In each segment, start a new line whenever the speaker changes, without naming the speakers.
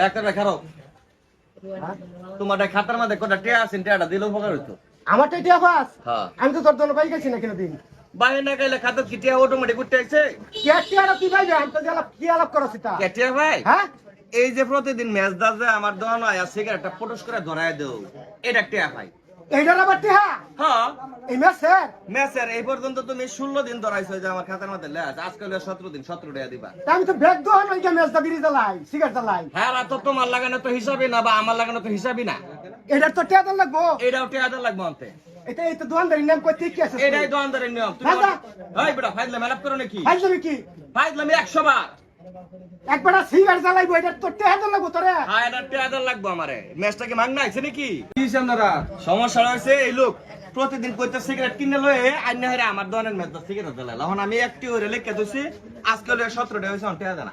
একটা দেখারো তোমার খাতার মধ্যে কটা টিয়া আছেন টিয়াটা দিলে উপকার হইতো।
আমারটা টিয়া পাস?
হ্যাঁ।
আমি তো তোর দল পাই গেছি না কিনা দিন
বাইরে না গেলে খাতার কি টিয়া অটোমেটিক উঠতে আছে
টিয়া টিয়াটা তুই পাইবে আমি তো জ্বালা কি আলাপ করছি তা?
টিয়া ভাই?
হ্যাঁ?
এই যে প্রতিদিন ম্যাচ আমার দোকান হয় সিগারেটটা পটস করে ধরায় দেও। এটা টিয়া ভাই।
এইটার আবার টিয়া
হ্যাঁ।
এই মেয়ে স্যার
এই পর্যন্ত তুমি ষোলো দিন ধরাইছো যে আমার খাতার মধ্যে লেখ আজকে হলো সতেরো দিন সতেরো টাকা দিবা।
আমি তো ব্যাগ দোহান ওই যে মেজদা বিড়ি জ্বালাই সিগারেট জ্বালাই।
হ্যাঁ তোমার লাগানো তো হিসাবই না বা আমার লাগানো তো হিসাবই না।
এটার তো টিয়া দল লাগবো।
এটাও টিয়া দেওয়া লাগবে অন্তে।
এটা এই তো দোকানদারি নাম করতে কি আছে?
এটাই দোকানদারের নিয়ম। তুমি
দাদা।
ওই বেটা ফাইজলা মেলাপ করো নাকি?
ফাইল যাবি কি?
ফাইজলামি একশো বার।
একবার সিগারেট জ্বালাইবো এটার তো টিয়া দল লাগবো তোরে?
হ্যাঁ এটা দেওয়া লাগবে আমারে। ম্যাচটা কি মাগনা আছে নাকি?
কি আপনারা?
সমস্যা হয়েছে এই লোক প্রতিদিন কইতে সিগারেট কিনে লয়ে আইনে হরে আমার দোকানের ম্যাচ সিগারেট জ্বালাই এখন আমি একটি ওরে লেখা দিছি আজকে হলো সতেরোটা হয়েছে টিয়া দেনা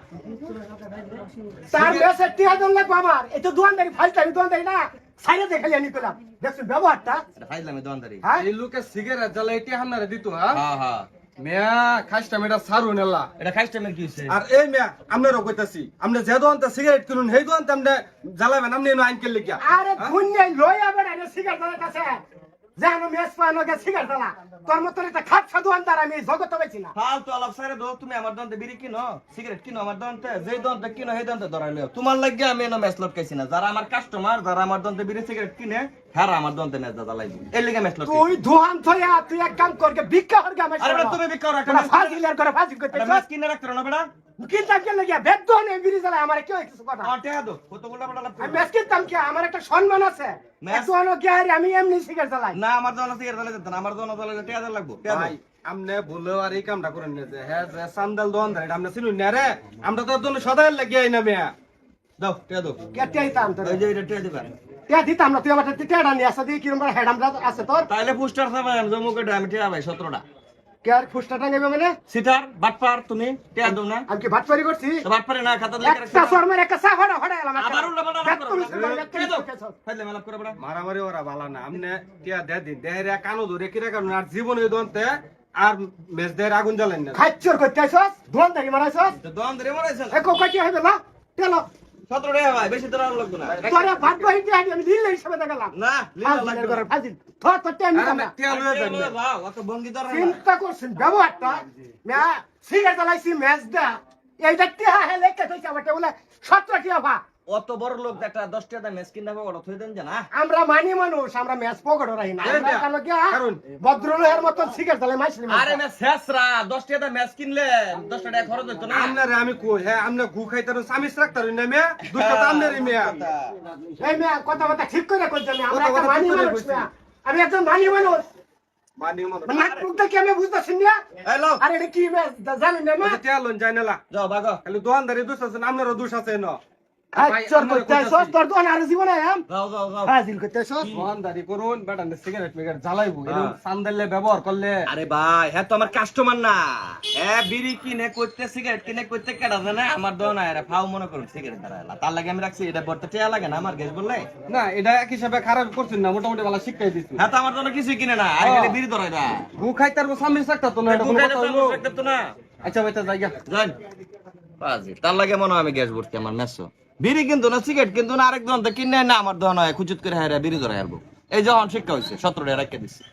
তার মেসের টিয়া দল লাগবো আমার। এই তো দোকানদারি ফাইলটা আমি দোকানদারি না সাইডে দেখালি আমি পেলাম দেখছ ব্যবহারটা?
এটা ফাইজলামি দোকানদারি।
হ্যাঁ?
এই লোকে সিগারেট জ্বালা এটি আপনারা দিত হ্যাঁ?
হ্যাঁ হ্যাঁ।
মেয়া খাইছটা মেয়েটা সারু নেলা
এটা খাইস্টামের কি হয়েছে
আর এই মেয়া আপনারও কইতাছি আপনি যে দোকানটা সিগারেট কিনুন সেই দোকানটা আপনি জ্বালাবেন আপনি এনে আইন কেলে গিয়া
আরে ধুন্যাই লই আবার আরে সিগারেট জ্বালাই জানো মেস পানো গে সিগারেট জ্বালা। তোর মতন একটা খাচ্ছা দোকানদার আমি জগতে পাইছি না।
ফালতু আলাপ সাইরে দো তুমি আমার দন্তে বিড়ি কিনো? সিগারেট কিনো আমার দন্তে? যে দন্তে কিনো সেই দন্তে ধরাই লও তোমার লাগে আমি এনে ম্যাচ লটকাইছি না। যারা আমার কাস্টমার যারা আমার দন্তে বিড়ি সিগারেট কিনে হ্যাঁ আমার দন্তে ম্যাচ দাদা লাগবে এর লিগে ম্যাচ লটকাইছি।
তুই থইয়া তুই এক কাম করকে ভিক্ষা করকে আমার
আরে তুমি ভিক্ষা
তোরা
ম্যাচ-
করে ফাজিল করতে
ম্যাচ কিনে রাখতে না বেটা।
লাগিয়া বেদ দোহানে বিড়ি জ্বালাই আমার কেউ কিছু কথা।
আমার দো কতগুলো
আমি ম্যাচ কিনতাম কে? আমার একটা সম্মান আছে।
ম্যাচ-
দোহানো কে আমি এমনি সিগারেট জ্বালাই।
না আমার দোকানে সিগারেট যেত না আমার দোকানে দালে দালে লাগবো
আপনি বলেও আর এই কামটা করেন না যে হ্যাঁ যে সান্দাল না রে। আমরা তো জন্য সদাই লাগিয়ে আই না মেয়া।
দাও টেহা দাও।
কে টিয়াইতাম তোর
এই যে এটা দিবা।
টিয়া দিতাম না তুই আমার টিয়াটা নিয়ে আসা দিয়ে কিরম আমরা আছে তোর?
তাইলে পোস্টার ছাপাই জমুকে আমি ভাই সতেরোটা।
কেয়ার ফুসটা টাঙ্গে মানে?
সিটার বাটপার তুমি টিয়া দাও না?
আমি কি বাটপারি করছি?
বাটপারে না খাতা লেখা
একটা শর্মার একটা সা হড়া হড়া এলাম
আবার উল্লা বড় না।
তুমি
ফাইলে মেলাপ করে বড়।
মারামারি ওরা বালা না আমনে টিয়া দে দিন। দেহরে কানো ধরে কিরা কারণ আর জীবনে দন্তে আর মেজ আগুন জ্বালেন না।
খাচ্চর করতে আইছস? দোয়ান ধরে মারাইছস?
দোয়ান ধরে মারাইছস
এ কোকা কি হইবে না চলো
17 টাকা ভাই বেশি দরান লাগবে না।
তোরা ভাত ভাই দিয়ে আমি লীলা হিসাবে দেখালাম।
না লীলা লাগবে না।
ফাজিল। তো তো টেন না। তেল হয়ে ব্যবহারটা? সিগারেট লাইছি ম্যাচ এইটা কে হেলে ভাই
অত বড় লোক একটা দশ টাকা ম্যাচ কিনা পাবো থই দেন জানা
আমরা মানি মানুষ আমরা ম্যাচ পকেট রাখি না। আমরা কালো গিয়া
কারণ-
ভদ্রলোহের মতন সিগারেট জ্বালাই মাইছি
আরে ম্যাচ শেষরা দশ টাকা ম্যাচ কিনলে দশ টাকা খরচ হইতো না?
আপনারে আমি কই হ্যাঁ আপনি গু খাইতারুন স্বামী রাখতারুন না মেয়া? দুইটা তো আপনারই মেয়া।
এই মেয়া কথা কথা ঠিক করে কইতে আমি? আমরা একটা মানি মানুষ আমি একজন মানি মানুষ।
মানি
নাক মুখটা আমি বুঝতেছি না?
এই
আরে এটা কি ম্যাচ? জানেন না মা?
টিয়া লোন যায়
যাও বাগো।
খালি দোকানদারি দোষ আছে না, দোষ আছে না।
আচ্ছা করতে আইছস তোর দোকান আর জীবনে আম?
যাও যাও যাও
ফাজিল করতে আইছস
দোকানদারি করুন বেটা সিগারেট মিগারেট জ্বালাইবো।
হ্যাঁ।
এরকম সান্দালে ব্যবহার করলে
আরে ভাই হ্যাঁ তো আমার কাস্টমার না। হ্যাঁ বিড়ি কিনে করতে সিগারেট কিনে করতে কেডা জানে? আমার দোনা এরা ফাও মনে করুন সিগারেট ধরা তার লাগে আমি রাখছি এটা টেয়া লাগে না আমার গ্যাস বললে?
না এটা এক হিসাবে খারাপ করছেন না মোটামুটি ভালো শিক্ষাই
হ্যাঁ তো আমার জন্য কিছুই কিনে না আর বিড়ি ধরাই না
গু খাইতার স্বামী রাখতা তো না এটা কোনো কথা হইল? আচ্ছা ভাই তা জায়গা
জান তার লাগে মনে হয় আমি গ্যাস ভর্তি আমার মেসো। বিড়ি কিন্তু না, সিগারেট কিন্তু না, আরেক দোকান কিনে না আমার দোকান হয় খুচুত করে হারা বিড়ি ধরে হারবো। এই যখন শিক্ষা হয়েছে সতেরো টাকা রাখতে দিচ্ছি